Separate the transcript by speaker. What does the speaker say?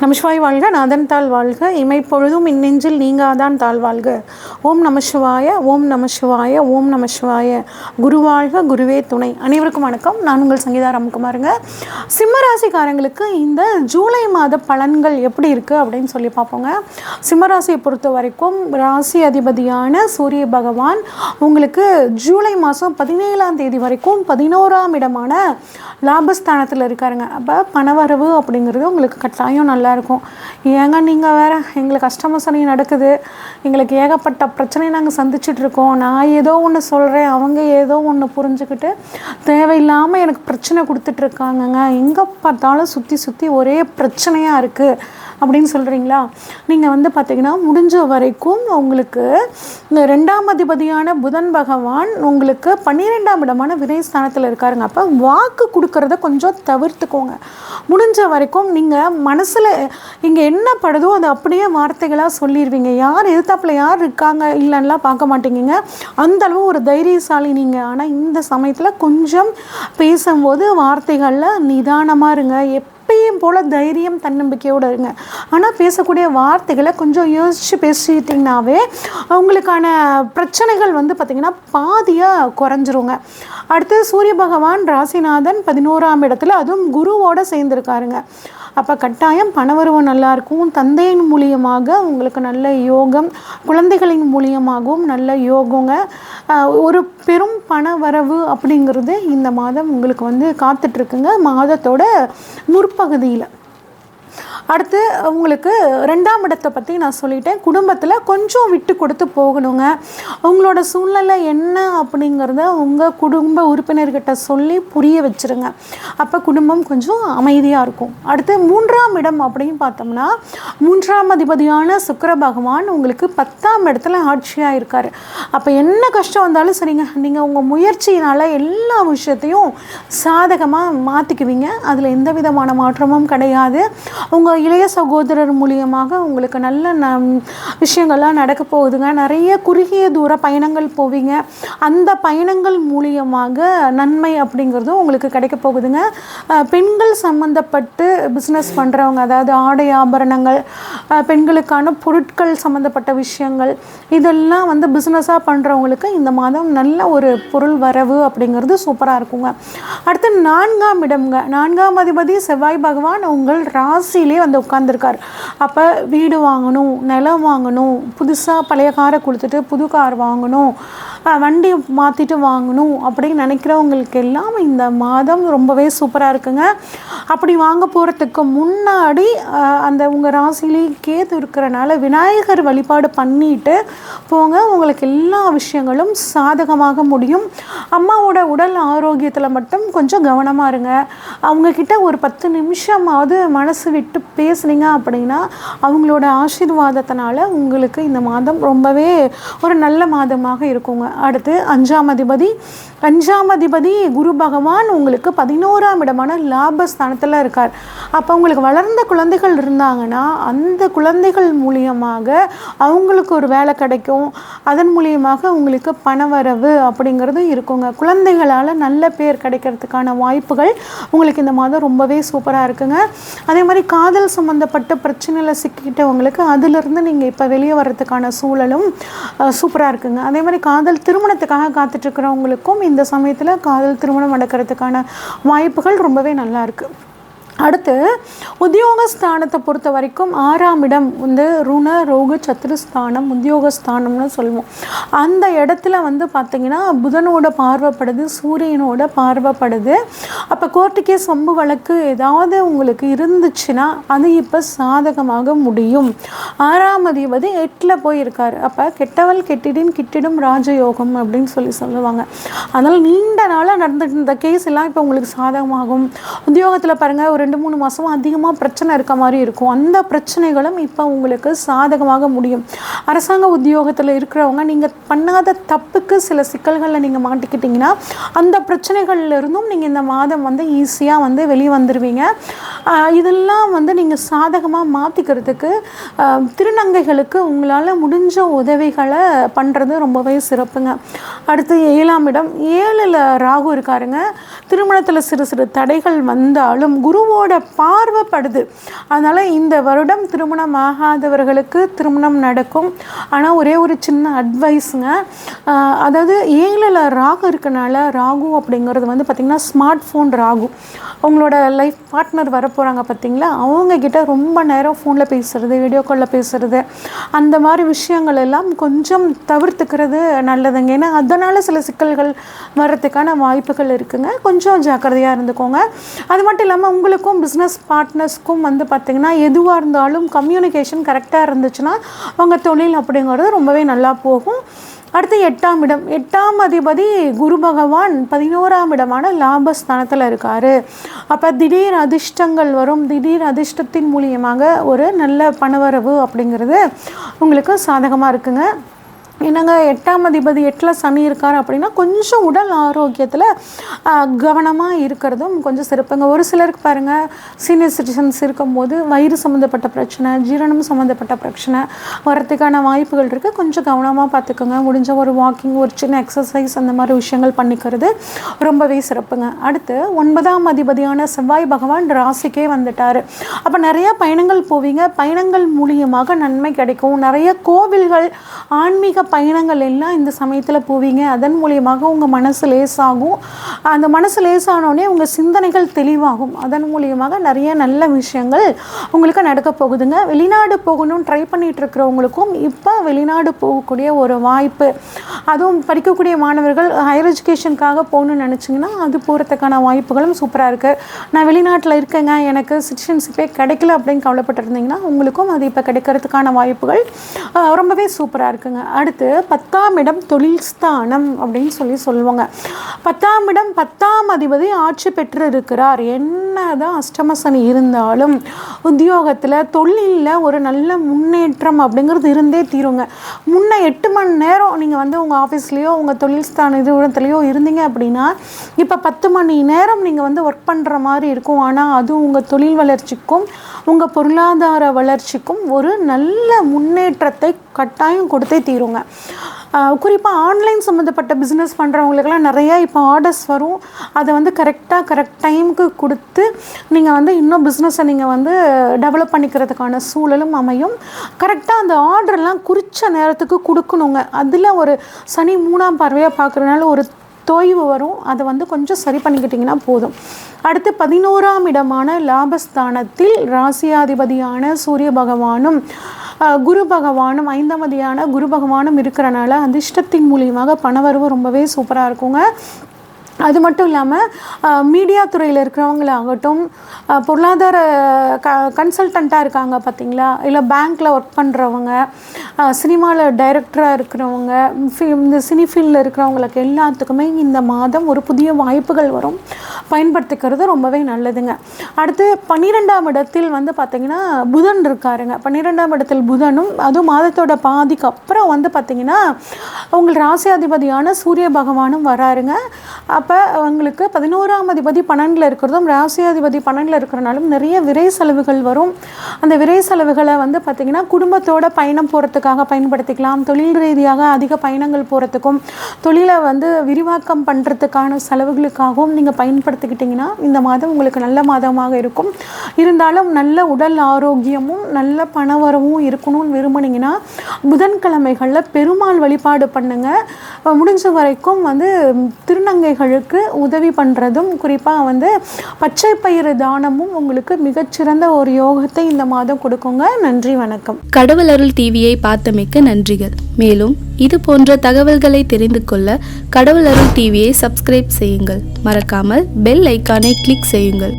Speaker 1: நமசிவாய் வாழ்க நாதன் தாழ் வாழ்க. இமைப்பொழுதும் இந்நெஞ்சில் நீங்காதான் தாழ் வாழ்க. ஓம் நம சிவாய ஓம் நம சிவாய ஓம் நம சிவாய. குருவாழ்க குருவே துணை. அனைவருக்கும் வணக்கம். நான் உங்கள் சங்கீதா ராமகுமாருங்க. சிம்மராசிக்காரங்களுக்கு இந்த ஜூலை மாத பலன்கள் எப்படி இருக்குது அப்படின்னு சொல்லி பார்ப்போங்க. சிம்மராசியை பொறுத்த வரைக்கும் ராசி அதிபதியான சூரிய பகவான் உங்களுக்கு ஜூலை மாதம் பதினேழாம் தேதி வரைக்கும் பதினோராம் இடமான லாபஸ்தானத்தில் இருக்காருங்க. அப்போ பணவரவு அப்படிங்கிறது உங்களுக்கு கட்டாயம் நல்லாயிருக்கும் ஏங்க நீங்கள் வேறு எங்களுக்கு கஸ்டமர் சனி நடக்குது. எங்களுக்கு ஏகப்பட்ட பிரச்சனையை நாங்கள் சந்திச்சுட்டு இருக்கோம். நான் ஏதோ ஒன்று சொல்கிறேன் அவங்க ஏதோ ஒன்று புரிஞ்சுக்கிட்டு தேவையில்லாமல் எனக்கு பிரச்சனை கொடுத்துட்ருக்காங்கங்க எங்கே பார்த்தாலும் சுற்றி சுற்றி ஒரே பிரச்சனையாக இருக்குது அப்படின்னு சொல்கிறீங்களா நீங்கள் வந்து பார்த்தீங்கன்னா முடிஞ்ச வரைக்கும் உங்களுக்கு இந்த ரெண்டாம் அதிபதியான புதன் பகவான் உங்களுக்கு பன்னிரெண்டாம் இடமான விரைஸ்தானத்தில் இருக்காருங்க. அப்போ வாக்கு கொடுக்கறத கொஞ்சம் தவிர்த்துக்கோங்க. முடிஞ்ச வரைக்கும் நீங்கள் மனசில் இங்கே என்ன படுதோ அதை அப்படியே வார்த்தைகளாக சொல்லிடுவீங்க யார் எதிர்த்தாப்புல யார் இருக்காங்க இல்லைன்னா பார்க்க மாட்டேங்கிங்க. அந்த அளவு ஒரு தைரியசாலி நீங்கள் ஆனால் இந்த சமயத்தில் கொஞ்சம் பேசும்போது வார்த்தைகளில் நிதானமாக இருங்க. எப் எப்பயும் போல் தைரியம் தன்னம்பிக்கையோடு இருங்க. ஆனால் பேசக்கூடிய வார்த்தைகளை கொஞ்சம் யோசித்து பேசிட்டிங்கனாவே அவங்களுக்கான பிரச்சனைகள் வந்து பார்த்திங்கன்னா பாதியாக குறைஞ்சிருங்க. அடுத்து சூரிய பகவான் ராசிநாதன் பதினோராம் இடத்துல அதுவும் குருவோடு சேர்ந்துருக்காருங்க. அப்போ கட்டாயம் பணவரவு நல்லாயிருக்கும். தந்தையின் மூலியமாக உங்களுக்கு நல்ல யோகம் குழந்தைகளின் மூலியமாகவும் நல்ல யோகங்க. ஒரு பெரும் பண வரவு அப்படிங்கிறது இந்த மாதம் உங்களுக்கு வந்து காத்துட்ருக்குங்க. மாதத்தோட முற்பகுதியில். அடுத்து உங்களுக்கு ரெண்டாம் இடத்தை பற்றி நான் சொல்லிட்டேன். குடும்பத்தில் கொஞ்சம் விட்டு கொடுத்து போகணுங்க. உங்களோட சூழ்நிலை என்ன அப்படிங்கிறத உங்கள் குடும்ப உறுப்பினர்கிட்ட சொல்லி புரிய வச்சுருங்க. அப்போ குடும்பம் கொஞ்சம் அமைதியாக இருக்கும். அடுத்து மூன்றாம் இடம் அப்படின்னு பார்த்தோம்னா மூன்றாம் அதிபதியான சுக்கர பகவான் உங்களுக்கு பத்தாம் இடத்துல ஆட்சியாக இருக்கார். அப்போ என்ன கஷ்டம் வந்தாலும் சரிங்க. நீங்கள் உங்கள் முயற்சியினால் எல்லா விஷயத்தையும் சாதகமாக மாற்றிக்குவீங்க அதில் எந்த விதமான மாற்றமும் கிடையாது. உங்கள் இளைய சகோதரர் மூலியமாக உங்களுக்கு நல்ல ந விஷயங்கள்லாம் நடக்க போகுதுங்க. நிறைய குறுகிய தூர பயணங்கள் போவீங்க. அந்த பயணங்கள் மூலியமாக நன்மை அப்படிங்கிறதும் உங்களுக்கு கிடைக்க போகுதுங்க. பெண்கள் சம்மந்தப்பட்டு பிஸ்னஸ் பண்ணுறவங்க அதாவது ஆடை ஆபரணங்கள் பெண்களுக்கான பொருட்கள் சம்மந்தப்பட்ட விஷயங்கள் இதெல்லாம் வந்து பிஸ்னஸாக பண்ணுறவங்களுக்கு இந்த மாதம் நல்ல ஒரு பொருள் வரவு அப்படிங்கிறது சூப்பராக இருக்குங்க. அடுத்து நான்காம் இடம்ங்க. நான்காம் அதிபதி செவ்வாய் பகவான் உங்கள் ராசியிலே வந்து உட்காந்துருக்கார் அப்போ வீடு வாங்கணும் நிலம் வாங்கணும் புதுசாக பழைய காரை கொடுத்துட்டு புது கார் வாங்கணும் வண்டி மாற்றிட்டு வாங்கணும் அப்படின்னு நினைக்கிறவங்களுக்கு எல்லாம் இந்த மாதம் ரொம்பவே சூப்பராக இருக்குங்க. அப்படி வாங்க போகிறதுக்கு முன்னாடி அந்த உங்கள் ராசிலேயே கேது இருக்கிறனால விநாயகர் வழிபாடு பண்ணிட்டு போங்க. உங்களுக்கு எல்லா விஷயங்களும் சாதகமாக முடியும். அம்மாவோட உடல் ஆரோக்கியத்தில் மட்டும் கொஞ்சம் கவனமாக இருங்க. அவங்கக்கிட்ட ஒரு பத்து நிமிஷமாவது மனசு விட்டு பேசுனீங்க அப்படின்னா அவங்களோட ஆசீர்வாதத்தினால உங்களுக்கு இந்த மாதம் ரொம்பவே ஒரு நல்ல மாதமாக இருக்குங்க. அடுத்து அஞ்சாம் அதிபதி. அஞ்சாம் அதிபதி குரு பகவான் உங்களுக்கு பதினோராம் இடமான லாபஸ்தானத்தில் இருக்கார். அப்போ உங்களுக்கு வளர்ந்த குழந்தைகள் இருந்தாங்கன்னா அந்த குழந்தைகள் மூலியமாக அவங்களுக்கு ஒரு வேலை கிடைக்கும். அதன் மூலியமாக உங்களுக்கு பணவரவு அப்படிங்கிறது இருக்குங்க. குழந்தைகளால் நல்ல பேர் கிடைக்கிறதுக்கான வாய்ப்புகள் உங்களுக்கு இந்த மாதம் ரொம்பவே சூப்பராக இருக்குங்க. அதே மாதிரி காதல் சம்மந்தப்பட்ட பிரச்சனையில் சிக்கிட்டவங்களுக்கு அதிலிருந்து நீங்கள் இப்போ வெளியே வர்றதுக்கான சூழலும் சூப்பராக இருக்குங்க. அதே மாதிரி காதல் திருமணத்துக்காக காத்துட்ருக்கிறவங்களுக்கும் இந்த சமயத்தில் காதல் திருமணம் நடக்கிறதுக்கான வாய்ப்புகள் ரொம்பவே நல்லா அடுத்து உத்தியோகஸ்தானத்தை பொறுத்த வரைக்கும் ஆறாம் இடம் வந்து ருண ரோக சத்துருஸ்தானம் உத்தியோகஸ்தானம்னு சொல்லுவோம். அந்த இடத்துல வந்து பார்த்திங்கன்னா புதனோட பார்வைப்படுது சூரியனோட பார்வைப்படுது. அப்போ கோர்ட்டுக்கே சொம்பு வழக்கு ஏதாவது உங்களுக்கு இருந்துச்சுன்னா அது இப்போ சாதகமாக முடியும். ஆறாம் அதிபதி எட்டில் போயிருக்கார். அப்போ கெட்டவள் கெட்டிடின் கிட்டிடும் ராஜயோகம் அப்படின்னு சொல்லி சொல்லுவாங்க. அதனால் நீண்ட நாளாக நடந்துட்டு இந்த கேஸ் எல்லாம் இப்போ உங்களுக்கு சாதகமாகும். உத்தியோகத்தில் பாருங்கள் ஒரு ரெண்டு மூணு மாதம் அதிகமாக பிரச்சனை இருக்க மாதிரி இருக்கும். அந்த பிரச்சனைகளும் இப்போ உங்களுக்கு சாதகமாக முடியும். அரசாங்க உத்தியோகத்தில் இருக்கிறவங்க நீங்கள் பண்ணாத தப்புக்கு சில சிக்கல்களில் நீங்கள் மாட்டிக்கிட்டிங்கன்னா அந்த பிரச்சனைகள்லேருந்தும் நீங்கள் இந்த மாதம் வந்து ஈஸியாக வந்து வெளியே வந்துடுவீங்க இதெல்லாம் வந்து நீங்கள் சாதகமாக மாற்றிக்கிறதுக்கு திருநங்கைகளுக்கு உங்களால் முடிஞ்ச உதவிகளை பண்ணுறது ரொம்பவே சிறப்புங்க. அடுத்து ஏழாம் இடம் ஏழில் ராகு இருக்காருங்க. திருமணத்தில் சிறு சிறு தடைகள் வந்தாலும் குருவோட பார்வைப்படுது. அதனால் இந்த வருடம் திருமணம் ஆகாதவர்களுக்கு திருமணம் நடக்கும். ஆனால் ஒரே ஒரு சின்ன அட்வைஸுங்க அதாவது ஏழில் ராகு இருக்கனால ராகு அப்படிங்கிறது வந்து பார்த்திங்கன்னா ஸ்மார்ட் ஃபோன் ராகு. அவங்களோட லைஃப் பார்ட்னர் வரப்போகிறாங்க பார்த்தீங்களா அவங்க கிட்ட ரொம்ப நேரம் ஃபோனில் பேசுகிறது வீடியோ காலில் பேசுகிறது அந்த மாதிரி விஷயங்கள் எல்லாம் கொஞ்சம் தவிர்த்துக்கிறது நல்லதுங்க. ஏன்னா அதனால் சில சிக்கல்கள் வர்றதுக்கான வாய்ப்புகள் இருக்குங்க. கொஞ்சம் கொஞ்சம் ஜாக்கிரதையாக இருந்துக்கோங்க. அது மட்டும் இல்லாமல் உங்களுக்கும் பிஸ்னஸ் பார்ட்னர்ஸ்க்கும் வந்து பார்த்திங்கன்னா எதுவாக இருந்தாலும் கம்யூனிகேஷன் கரெக்டாக இருந்துச்சுன்னா அவங்க தொழில் அப்படிங்கிறது ரொம்பவே நல்லா போகும். அடுத்து எட்டாம் இடம். எட்டாம் அதிபதி குரு பகவான் பதினோராம் இடமான லாபஸ்தானத்தில் இருக்கார். அப்போ திடீர் அதிர்ஷ்டங்கள் வரும். திடீர் அதிர்ஷ்டத்தின் மூலியமாக ஒரு நல்ல பணவரவு அப்படிங்கிறது உங்களுக்கு சாதகமாக இருக்குங்க. என்னங்க எட்டாம் அதிபதி எட்டில் சனி இருக்கார் அப்படின்னா கொஞ்சம் உடல் ஆரோக்கியத்தில் கவனமாக இருக்கிறதும் கொஞ்சம் சிறப்புங்க. ஒரு சிலருக்கு பாருங்கள் சீனியர் சிட்டிசன்ஸ் இருக்கும்போது வயிறு சம்மந்தப்பட்ட பிரச்சனை ஜீரணம் சம்மந்தப்பட்ட பிரச்சனை வரத்துக்கான வாய்ப்புகள் இருக்குது கொஞ்சம் கவனமாக பார்த்துக்கோங்க. முடிஞ்ச ஒரு வாக்கிங் ஒரு சின்ன எக்ஸசைஸ் அந்த மாதிரி விஷயங்கள் பண்ணிக்கிறது ரொம்பவே சிறப்புங்க. அடுத்து ஒன்பதாம் அதிபதியான செவ்வாய் பகவான் ராசிக்கே வந்துட்டார். அப்போ நிறையா பயணங்கள் போவீங்க. பயணங்கள் மூலியமாக நன்மை கிடைக்கும். நிறைய கோவில்கள் ஆன்மீக பயணங்கள் எல்லாம் இந்த சமயத்தில் போவீங்க. அதன் மூலியமாக உங்கள் மனசு லேசாகும். அந்த மனசு லேசானோடனே உங்கள் சிந்தனைகள் தெளிவாகும். அதன் மூலியமாக நிறைய நல்ல விஷயங்கள் உங்களுக்கு நடக்க போகுதுங்க. வெளிநாடு போகணும்னு ட்ரை பண்ணிகிட்டு இருக்கிறவங்களுக்கும் இப்போ வெளிநாடு போகக்கூடிய ஒரு வாய்ப்பு. அதுவும் படிக்கக்கூடிய மாணவர்கள் ஹையர் எஜுகேஷனுக்காக போகணும்னு நினச்சிங்கன்னா அது போகிறதுக்கான வாய்ப்புகளும் சூப்பராக இருக்குது நான் வெளிநாட்டில் இருக்கேங்க. எனக்கு சிட்டிசன்ஷிப்பே கிடைக்கல அப்படின்னு கவலைப்பட்டிருந்தீங்கன்னா உங்களுக்கும் அது இப்போ கிடைக்கிறதுக்கான வாய்ப்புகள் ரொம்பவே சூப்பராக இருக்குங்க. அடுத்து பத்தாம் இடம் தொழில் ஸ்தானம் அப்படின்னு சொல்லி சொல்லுவாங்க. பத்தாம் இடம் பத்தாம் அதிபதி ஆட்சி பெற்று இருக்கிறார் என்னதான் தான் அஷ்டமசனி இருந்தாலும் உத்தியோகத்தில் தொழிலில் ஒரு நல்ல முன்னேற்றம் அப்படிங்கிறது இருந்தே தீருங்க. முன்ன எட்டு மணி நேரம் நீங்கள் வந்து உங்கள் ஆஃபீஸ்லேயோ உங்கள் தொழில் ஸ்தான நிறுவனத்துலேயோ இருந்தீங்க அப்படின்னா இப்போ பத்து மணி நேரம் நீங்கள் வந்து ஒர்க் பண்ணுற மாதிரி இருக்கும். ஆனால் அது உங்கள் தொழில் வளர்ச்சிக்கும் உங்கள் பொருளாதார வளர்ச்சிக்கும் ஒரு நல்ல முன்னேற்றத்தை கட்டாயம் கொடுத்தே தீருங்க. குறிப்பாக ஆன்லைன் சம்மந்தப்பட்ட பிஸ்னஸ் பண்ணுறவங்களுக்கெல்லாம் நிறையா இப்போ ஆர்டர்ஸ் வரும். அதை வந்து கரெக்டாக கரெக்ட் டைமுக்கு கொடுத்து நீங்கள் வந்து இன்னும் பிஸ்னஸை நீங்கள் வந்து டெவலப் பண்ணிக்கிறதுக்கான சூழலும் அமையும். கரெக்டாக அந்த ஆர்டர்லாம் குறித்த நேரத்துக்கு கொடுக்கணுங்க. அதில் ஒரு சனி மூணாம் பார்வையாக பார்க்குறதுனால ஒரு தொய்வு வரும். அதை வந்து கொஞ்சம் சரி பண்ணிக்கிட்டிங்கன்னா போதும். அடுத்து பதினோராம் இடமான லாபஸ்தானத்தில் ராசியாதிபதியான சூரிய பகவானும் குரு பகவானும் ஐந்தாமதியான குரு பகவானும் இருக்கிறனால அதிர்ஷ்டத்தின் மூலியமாக பணவரவு ரொம்பவே சூப்பராக இருக்குங்க. அது மட்டும் இல்லாமல் மீடியா துறையில் இருக்கிறவங்களாகட்டும் பொருளாதார க கன்சல்டண்ட்டாக இருக்காங்க பார்த்தீங்களா இல்லை பேங்க்கில் ஒர்க் பண்ணுறவங்க சினிமாவில் டைரக்டராக இருக்கிறவங்க இந்த சினி ஃபீல்டில் இருக்கிறவங்களுக்கு எல்லாத்துக்குமே இந்த மாதம் ஒரு புதிய வாய்ப்புகள் வரும். பயன்படுத்திக்கிறது ரொம்பவே நல்லதுங்க. அடுத்து பன்னிரெண்டாம் இடத்தில் வந்து பார்த்திங்கன்னா புதன் இருக்காருங்க. பன்னிரெண்டாம் இடத்தில் புதனும் அதுவும் மாதத்தோட பாதிக்கு அப்புறம் வந்து பார்த்திங்கன்னா உங்கள் ராசியாதிபதியான சூரிய பகவானும் வராருங்க. அப்போ அவங்களுக்கு பதினோராம் அதிபதி பன்னெண்டில் இருக்கிறதும் ராசியாதிபதி பன்னெண்டில் இருக்கிறனாலும் நிறைய விரை செலவுகள் வரும். அந்த விரை செலவுகளை வந்து பார்த்திங்கன்னா குடும்பத்தோட பயணம் போகிறதுக்காக பயன்படுத்திக்கலாம். தொழில் ரீதியாக அதிக பயணங்கள் போகிறதுக்கும் தொழிலை வந்து விரிவாக்கம் பண்ணுறதுக்கான செலவுகளுக்காகவும் நீங்கள் பயன்படுத்திக்கிட்டிங்கன்னா இந்த மாதம் உங்களுக்கு நல்ல மாதமாக இருக்கும். இருந்தாலும் நல்ல உடல் ஆரோக்கியமும் நல்ல பணவரவும் இருக்கணும்னு விரும்புனீங்கன்னா புதன்கிழமைகளில் பெருமாள் வழிபாடு பண்ணுங்கள் முடிஞ்ச வரைக்கும் வந்து திருநங்கைகள் திருநங்கைகளுக்கு உதவி பண்ணுறதும் குறிப்பாக வந்து பச்சை பயிறு தானமும் உங்களுக்கு மிகச்சிறந்த ஒரு யோகத்தை இந்த மாதம் கொடுக்குங்க. நன்றி வணக்கம்.
Speaker 2: கடவுள் அருள் டிவியை பார்த்தமைக்க நன்றிகள். மேலும் இது போன்ற தகவல்களை தெரிந்து கொள்ள கடவுள் அருள் டிவியை சப்ஸ்கிரைப் செய்யுங்கள். மறக்காமல் பெல் ஐக்கானை கிளிக் செய்யுங்கள்.